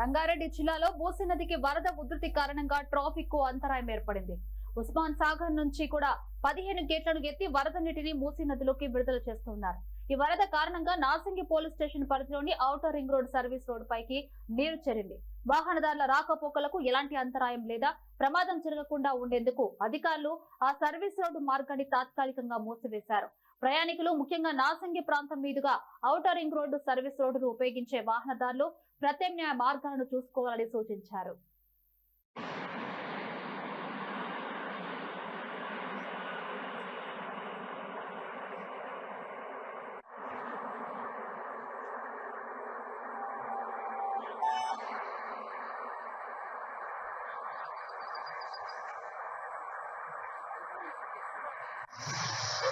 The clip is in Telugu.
రంగారెడ్డి జిల్లాలో మూసీ నదికి వరద ఉధృతి కారణంగా ట్రాఫిక్కు అంతరాయం ఏర్పడింది. ఉస్మాన్ సాగర్ నుంచి కూడా పదిహేను గేట్లను ఎత్తి వరద నీటిని మూసీ నదిలోకి విడుదల చేస్తున్నారు. ఈ వరద కారణంగా నాసింగి పోలీస్ స్టేషన్ పరిధిలోని outer ring road service road పైకి నీరు చేరింది. వాహనదారుల రాకపోకలకు ఎలాంటి అంతరాయం లేదా ప్రమాదం జరగకుండా ఉండేందుకు అధికారులు ఆ సర్వీస్ రోడ్డు మార్గాన్ని తాత్కాలికంగా మూసివేశారు. ప్రయాణికులు ముఖ్యంగా నాసింగి ప్రాంతం మీదుగా ఔటర్ రింగ్ రోడ్డు సర్వీస్ రోడ్డును ఉపయోగించే వాహనదారులు ప్రత్యామ్నాయ మార్గాలను చూసుకోవాలని సూచించారు.